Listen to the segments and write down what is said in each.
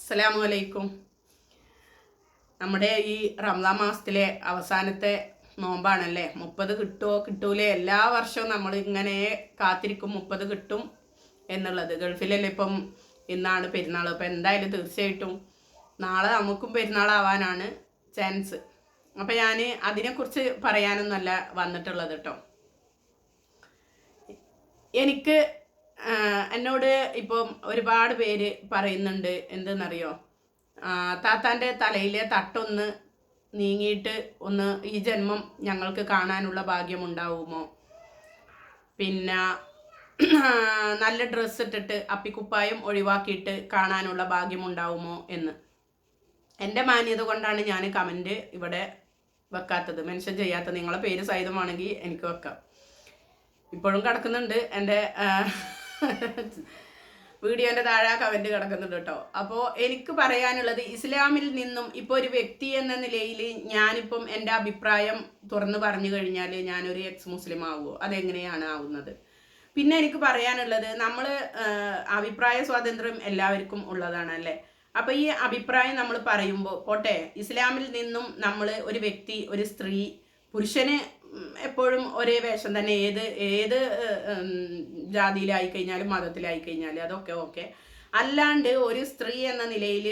അസ്സലാമു അലൈക്കും നമ്മുടെ ഈ റംസാൻ മാസത്തിലെ അവസാനത്തെ നോമ്പാണല്ലേ? മുപ്പത് കിട്ടുമോ കിട്ടൂലേ? എല്ലാ വർഷവും നമ്മൾ ഇങ്ങനെ കാത്തിരിക്കും മുപ്പത് കിട്ടും എന്നുള്ളത്. ഗൾഫിലല്ലേ ഇപ്പം ഇന്നാണ് പെരുന്നാൾ. അപ്പം എന്തായാലും തീർച്ചയായിട്ടും നാളെ നമുക്കും പെരുന്നാളാവാനാണ് ചാൻസ്. അപ്പം ഞാൻ അതിനെക്കുറിച്ച് പറയാനൊന്നുമല്ല വന്നിട്ടുള്ളത് കേട്ടോ എനിക്ക് എന്നോട് ഇപ്പം ഒരുപാട് പേര് പറയുന്നുണ്ട് എന്തെന്നറിയോ? താത്താന്റെ തലയിലെ തട്ടൊന്ന് നീങ്ങിയിട്ട് ഒന്ന് ഈ ജന്മം ഞങ്ങൾക്ക് കാണാനുള്ള ഭാഗ്യമുണ്ടാവുമോ? പിന്നെ നല്ല ഡ്രസ്സ് ഇട്ടിട്ട് അപ്പിക്കുപ്പായം ഒഴിവാക്കിയിട്ട് കാണാനുള്ള ഭാഗ്യമുണ്ടാവുമോ എന്ന്. എന്റെ മാന്യത കൊണ്ടാണ് ഞാൻ കമന്റ് ഇവിടെ വെക്കാത്തത്. മെൻഷൻ ചെയ്യാത്തത്. നിങ്ങളെ പേര് സഹിതമാണെങ്കിൽ എനിക്ക് വെക്കാം. ഇപ്പോഴും കിടക്കുന്നുണ്ട് എന്റെ വീഡിയോന്റെ താഴെ കമന്റ് കിടക്കുന്നുണ്ട് കേട്ടോ. അപ്പോൾ എനിക്ക് പറയാനുള്ളത് ഇസ്ലാമിൽ നിന്നും ഇപ്പോൾ ഒരു വ്യക്തി എന്ന നിലയിൽ ഞാനിപ്പം എന്റെ അഭിപ്രായം തുറന്നു പറഞ്ഞു കഴിഞ്ഞാൽ ഞാനൊരു എക്സ് മുസ്ലിം ആവുമോ അതെങ്ങനെയാണ് ആവുന്നത്? പിന്നെ എനിക്ക് പറയാനുള്ളത് നമ്മൾ അഭിപ്രായ സ്വാതന്ത്ര്യം എല്ലാവർക്കും ഉള്ളതാണ് അല്ലേ? അപ്പോൾ ഈ അഭിപ്രായം നമ്മൾ പറയുമ്പോൾ പോട്ടെ ഇസ്ലാമിൽ നിന്നും നമ്മൾ ഒരു വ്യക്തി ഒരു സ്ത്രീ പുരുഷന് എപ്പോഴും ഒരേ വേഷം തന്നെ. ഏത് ഏത് ജാതിയിലായി കഴിഞ്ഞാലും മതത്തിലായി കഴിഞ്ഞാലും അതൊക്കെ ഓക്കെ. അല്ലാണ്ട് ഒരു സ്ത്രീ എന്ന നിലയിൽ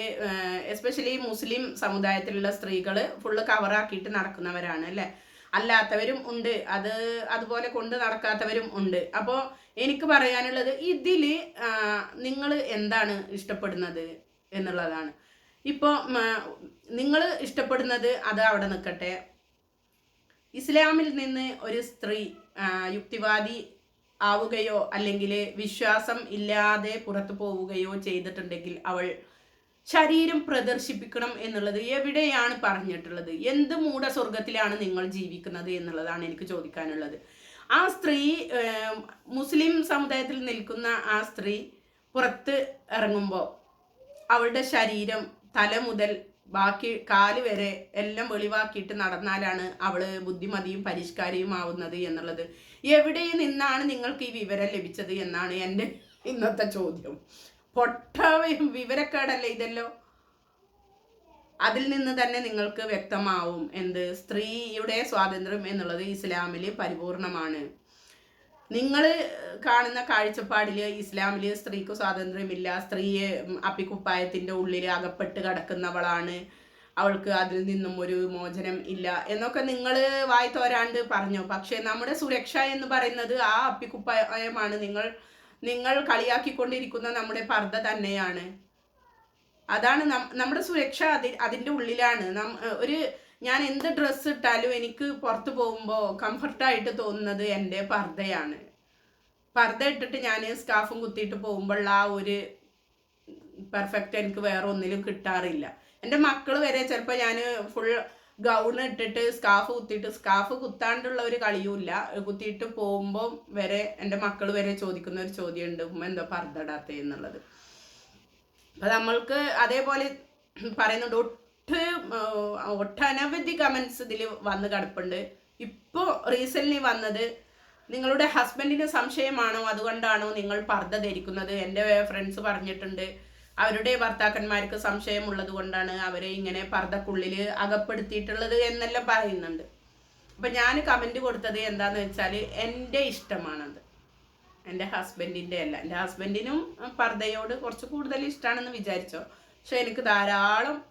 എസ്പെഷ്യലി മുസ്ലിം സമുദായത്തിലുള്ള സ്ത്രീകൾ ഫുള്ള് കവറാക്കിയിട്ട് നടക്കുന്നവരാണ് അല്ലേ? അല്ലാത്തവരും ഉണ്ട്. അത് അതുപോലെ കൊണ്ട് നടക്കാത്തവരും ഉണ്ട്. അപ്പോൾ എനിക്ക് പറയാനുള്ളത് ഇതിൽ നിങ്ങൾ എന്താണ് ഇഷ്ടപ്പെടുന്നത് എന്നുള്ളതാണ്. ഇപ്പോൾ നിങ്ങൾ ഇഷ്ടപ്പെടുന്നത് അത് അവിടെ നിൽക്കട്ടെ. ഇസ്ലാമിൽ നിന്ന് ഒരു സ്ത്രീ യുക്തിവാദി ആവുകയോ അല്ലെങ്കിൽ വിശ്വാസം ഇല്ലാതെ പുറത്തു പോവുകയോ ചെയ്തിട്ടുണ്ടെങ്കിൽ അവൾ ശരീരം പ്രദർശിപ്പിക്കണം എന്നുള്ളത് എവിടെയാണ് പറഞ്ഞിട്ടുള്ളത്? എന്ത് മൂഢസ്വർഗത്തിലാണ് നിങ്ങൾ ജീവിക്കുന്നത് എന്നുള്ളതാണ് എനിക്ക് ചോദിക്കാനുള്ളത്. ആ സ്ത്രീ മുസ്ലിം സമുദായത്തിൽ നിൽക്കുന്ന ആ സ്ത്രീ പുറത്ത് ഇറങ്ങുമ്പോൾ അവളുടെ ശരീരം തല മുതൽ ബാക്കി കാൽ വരെ എല്ലാം വെളിവാക്കിയിട്ട് നടന്നാലാണ് അവൾ ബുദ്ധിമതിയും പരിഷ്കാരിയും ആവുന്നത് എന്നുള്ളത്. എവിടെ നിന്നാണ് നിങ്ങൾക്ക് ഈ വിവരം ലഭിച്ചത് എന്നാണ് എന്റെ ഇന്നത്തെ ചോദ്യം. പൊട്ട വിവരക്കേടല്ലേ ഇതല്ലോ? അതിൽ നിന്ന് തന്നെ നിങ്ങൾക്ക് വ്യക്തമാവും എന്ത് സ്ത്രീയുടെ സ്വാതന്ത്ര്യം എന്നുള്ളത് ഇസ്ലാമിൽ പരിപൂർണമാണ്. നിങ്ങൾ കാണുന്ന കാഴ്ചപ്പാടിൽ ഇസ്ലാമിൽ സ്ത്രീക്ക് സ്വാതന്ത്ര്യമില്ല. സ്ത്രീയെ അപ്പിക്കുപ്പായത്തിന്റെ ഉള്ളിൽ അകപ്പെട്ട് കിടക്കുന്നവളാണ്. അവൾക്ക് അതിൽ നിന്നും ഒരു മോചനം ഇല്ല എന്നൊക്കെ നിങ്ങൾ വായി തോരാണ്ട് പറഞ്ഞു. പക്ഷേ നമ്മുടെ സുരക്ഷ എന്ന് പറയുന്നത് ആ അപ്പിക്കുപ്പായമാണ്. നിങ്ങൾ നിങ്ങൾ കളിയാക്കിക്കൊണ്ടിരിക്കുന്ന നമ്മുടെ പർദ്ദ തന്നെയാണ്. അതാണ് നമ്മുടെ സുരക്ഷ അതി അതിന്റെ ഉള്ളിലാണ്. നം ഒരു ഞാൻ എന്ത് ഡ്രസ്സ് ഇട്ടാലും എനിക്ക് പുറത്തു പോകുമ്പോൾ കംഫർട്ടായിട്ട് തോന്നുന്നത് എന്റെ പർദ്ദയാണ്. പർദ്ദ ഇട്ടിട്ട് ഞാൻ സ്കാഫും കുത്തിയിട്ട് പോകുമ്പോൾ ആ ഒരു പെർഫെക്റ്റ് എനിക്ക് വേറെ ഒന്നിലും കിട്ടാറില്ല. എന്റെ മക്കൾ വരെ ചിലപ്പോൾ ഞാൻ ഫുൾ ഗൗൺ ഇട്ടിട്ട് സ്കാഫ് കുത്തിയിട്ട് സ്കാഫ് കുത്താണ്ടുള്ള ഒരു കളിയുമില്ല. കുത്തിയിട്ട് പോകുമ്പോൾ വരെ എന്റെ മക്കൾ വരെ ചോദിക്കുന്ന ഒരു ചോദ്യമുണ്ട് ഉമ്മ എന്തോ പറഞ്ഞിടാത്ത എന്നുള്ളത്. അപ്പം നമ്മൾക്ക് അതേപോലെ പറയുന്നുണ്ട് ഒട്ട് ഒട്ടനവധി കമൻസ് ഇതിൽ വന്ന് കിടപ്പുണ്ട്. ഇപ്പോൾ റീസെന്റ്ലി വന്നത് നിങ്ങളുടെ ഹസ്ബൻഡിന് സംശയമാണോ? അതുകൊണ്ടാണോ നിങ്ങൾ പർദ്ദ ധരിക്കുന്നത്? എന്റെ ഫ്രണ്ട്സ് പറഞ്ഞിട്ടുണ്ട് അവരുടെ ഭർത്താക്കന്മാർക്ക് സംശയമുള്ളത് കൊണ്ടാണ് അവരെ ഇങ്ങനെ പർദ്ദക്കുള്ളിൽ അകപ്പെടുത്തിയിട്ടുള്ളത് എന്നെല്ലാം പറയുന്നുണ്ട്. അപ്പം ഞാൻ കമന്റ് കൊടുത്തത് എന്താണെന്ന് വെച്ചാൽ എന്റെ ഇഷ്ടമാണത്. എന്റെ ഹസ്ബൻഡിന്റെ അല്ല. എന്റെ ഹസ്ബൻഡിനും പർദ്ദയോട് കുറച്ച് കൂടുതൽ ഇഷ്ടമാണെന്ന് വിചാരിച്ചോ. പക്ഷെ എനിക്ക് ധാരാളം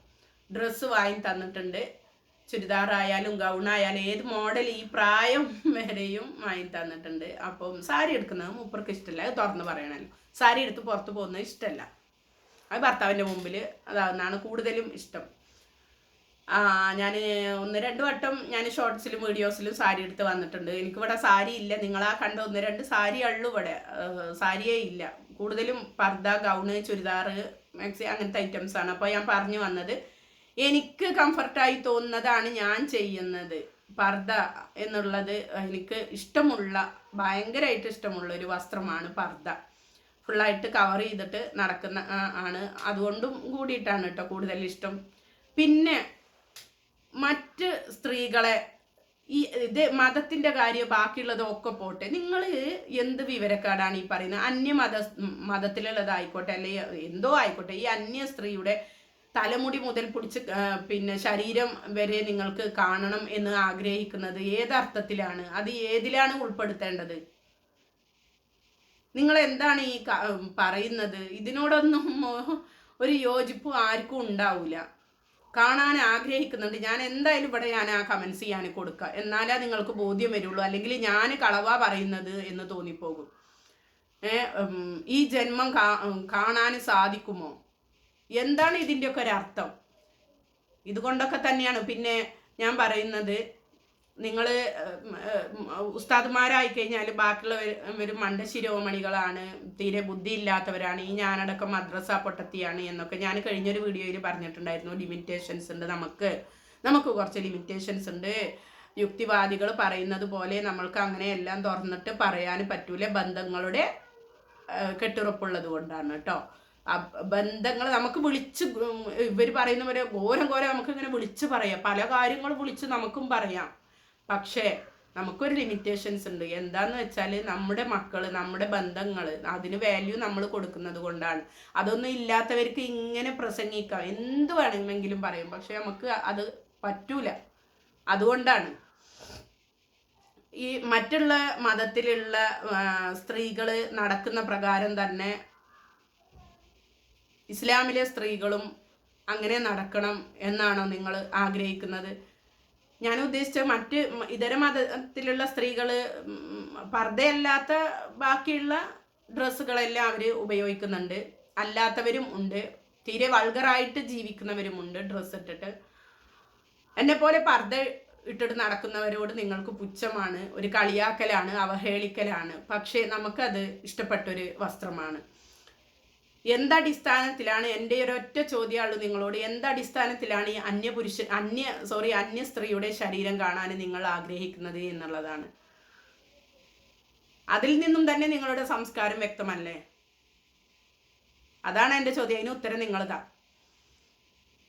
ഡ്രസ്സ് വാങ്ങി തന്നിട്ടുണ്ട്. ചുരിദാറായാലും ഗൗണായാലും ഏത് മോഡൽ ഈ പ്രായം വരെയും വാങ്ങി തന്നിട്ടുണ്ട്. അപ്പം സാരി എടുക്കുന്നത് മൂപ്പർക്ക് ഇഷ്ടമല്ല. തുറന്ന് പറയണല്ലോ. സാരി എടുത്ത് പുറത്ത് പോകുന്നത് ഇഷ്ടമല്ല. അത് ഭർത്താവിന്റെ മുമ്പിൽ അതാണ് കൂടുതലും ഇഷ്ടം. ഞാൻ ഒന്ന് രണ്ട് വട്ടം ഞാൻ ഷോർട്സിലും വീഡിയോസിലും സാരി എടുത്ത് വന്നിട്ടുണ്ട്. എനിക്കിവിടെ സാരി ഇല്ല. നിങ്ങളാ കണ്ട ഒന്ന് രണ്ട് സാരി ഉള്ളു ഇവിടെ. സാരിയേ ഇല്ല. കൂടുതലും പർദ്ദ ഗൗണ് ചുരിദാർ മാക്സി അങ്ങനത്തെ ഐറ്റംസ് ആണ്. അപ്പോൾ ഞാൻ പറഞ്ഞു വന്നത് എനിക്ക് കംഫർട്ടായി തോന്നുന്നതാണ് ഞാൻ ചെയ്യുന്നത്. പർദ്ദ എന്നുള്ളത് എനിക്ക് ഇഷ്ടമുള്ള ഭയങ്കരമായിട്ട് ഇഷ്ടമുള്ള ഒരു വസ്ത്രമാണ് പർദ്ദ. ഫുള്ളായിട്ട് കവർ ചെയ്തിട്ട് നടക്കുന്ന ആണ്. അതുകൊണ്ടും കൂടിയിട്ടാണ് കേട്ടോ കൂടുതൽ ഇഷ്ടം. പിന്നെ മറ്റ് സ്ത്രീകളെ ഈ ഇത് മതത്തിന്റെ കാര്യം ബാക്കിയുള്ളതൊക്കെ പോട്ടെ. നിങ്ങൾ എന്ത് വിവരക്കാടാണ് ഈ പറയുന്നത്? അന്യ മത മതത്തിലുള്ളതായിക്കോട്ടെ അല്ലെ എന്തോ ആയിക്കോട്ടെ ഈ അന്യ സ്ത്രീയുടെ തലമുടി മുതൽ പിടിച്ച് പിന്നെ ശരീരം വരെ നിങ്ങൾക്ക് കാണണം എന്ന് ആഗ്രഹിക്കുന്നത് ഏതർത്ഥത്തിലാണ്? അത് ഏതിലാണ് ഉൾപ്പെടുത്തേണ്ടത്? നിങ്ങൾ എന്താണ് ഈ പറയുന്നത്? ഇതിനോടൊന്നും ഒരു യോജിപ്പ് ആർക്കും ഉണ്ടാവില്ല കാണാൻ ആഗ്രഹിക്കുന്നുണ്ട്. ഞാൻ എന്തായാലും ഇവിടെ ഞാൻ ആ കമൻസ് ചെയ്യാൻ കൊടുക്കുക എന്നാലേ നിങ്ങൾക്ക് ബോധ്യം വരുള്ളൂ. അല്ലെങ്കിൽ ഞാൻ കളവാ പറയുന്നത് എന്ന് തോന്നിപ്പോകും. ഈ ജന്മം കാണാൻ സാധിക്കുമോ? എന്താണ് ഇതിന്റെയൊക്കെ ഒരർത്ഥം ഇതുകൊണ്ടൊക്കെ തന്നെയാണ്. പിന്നെ ഞാൻ പറയുന്നത് നിങ്ങൾ ഉസ്താദ്മാരായി കഴിഞ്ഞാൽ ബാക്കിയുള്ളവർ മണ്ട ശിരോമണികളാണ് തീരെ ബുദ്ധി ഇല്ലാത്തവരാണ് ഈ ഞാനടക്കം മദ്രസ പൊട്ടത്തിയാണ് എന്നൊക്കെ ഞാൻ കഴിഞ്ഞൊരു വീഡിയോയിൽ പറഞ്ഞിട്ടുണ്ടായിരുന്നു ലിമിറ്റേഷൻസ് ഉണ്ട് നമുക്ക്. നമുക്ക് കുറച്ച് ലിമിറ്റേഷൻസ് ഉണ്ട്. യുക്തിവാദികൾ പറയുന്നത് പോലെ നമ്മൾക്ക് അങ്ങനെ എല്ലാം തുറന്നിട്ട് പറയാൻ പറ്റൂല. ബന്ധങ്ങളുടെ കെട്ടുറപ്പുള്ളത് കൊണ്ടാണ് കേട്ടോ. ബന്ധങ്ങൾ നമുക്ക് വിളിച്ച് ഇവർ പറയുന്ന പോലെ ഘോരം ഘോരം നമുക്ക് ഇങ്ങനെ വിളിച്ച് പറയാം. പല കാര്യങ്ങളും വിളിച്ച് നമുക്കും പറയാം. പക്ഷേ നമുക്കൊരു ലിമിറ്റേഷൻസ് ഉണ്ട്. എന്താന്ന് വെച്ചാൽ നമ്മുടെ മക്കൾ നമ്മുടെ ബന്ധങ്ങൾ അതിന് വാല്യൂ നമ്മൾ കൊടുക്കുന്നത് കൊണ്ടാണ്. അതൊന്നും ഇല്ലാത്തവർക്ക് ഇങ്ങനെ പ്രസംഗിക്കാം. എന്ത് വേണമെങ്കിലും പറയും. പക്ഷെ നമുക്ക് അത് പറ്റൂല. അതുകൊണ്ടാണ്. ഈ മറ്റുള്ള മതത്തിലുള്ള സ്ത്രീകൾ നടക്കുന്ന പ്രകാരം തന്നെ ഇസ്ലാമിലെ സ്ത്രീകളും അങ്ങനെ നടക്കണം എന്നാണോ നിങ്ങൾ ആഗ്രഹിക്കുന്നത്? ഞാൻ ഉദ്ദേശിച്ച മറ്റ് ഇതര മതത്തിലുള്ള സ്ത്രീകൾ പർദ്ദയല്ലാത്ത ബാക്കിയുള്ള ഡ്രസ്സുകളെല്ലാം അവർ ഉപയോഗിക്കുന്നുണ്ട്. അല്ലാത്തവരും ഉണ്ട്. തീരെ വൾഗറായിട്ട് ജീവിക്കുന്നവരുമുണ്ട് ഡ്രസ്സ് ഇട്ടിട്ട്. എന്നെ പോലെ പർദ്ദ ഇട്ടിട്ട് നടക്കുന്നവരോട് നിങ്ങൾക്ക് പുച്ഛമാണ് ഒരു കളിയാക്കലാണ് അവഹേളിക്കലാണ്. പക്ഷേ നമുക്കത് ഇഷ്ടപ്പെട്ടൊരു വസ്ത്രമാണ്. എന്തടിസ്ഥാനത്തിലാണ് എന്റെ ഒരൊറ്റ ചോദ്യമുള്ളൂ നിങ്ങളോട്. എന്തടിസ്ഥാനത്തിലാണ് ഈ അന്യ പുരുഷ അന്യ സോറി അന്യ സ്ത്രീയുടെ ശരീരം കാണാൻ നിങ്ങൾ ആഗ്രഹിക്കുന്നത് എന്നുള്ളതാണ്. അതിൽ നിന്നും തന്നെ നിങ്ങളുടെ സംസ്കാരം വ്യക്തമല്ലേ? അതാണ് എന്റെ ചോദ്യം. അതിന് ഉത്തരം നിങ്ങൾ താ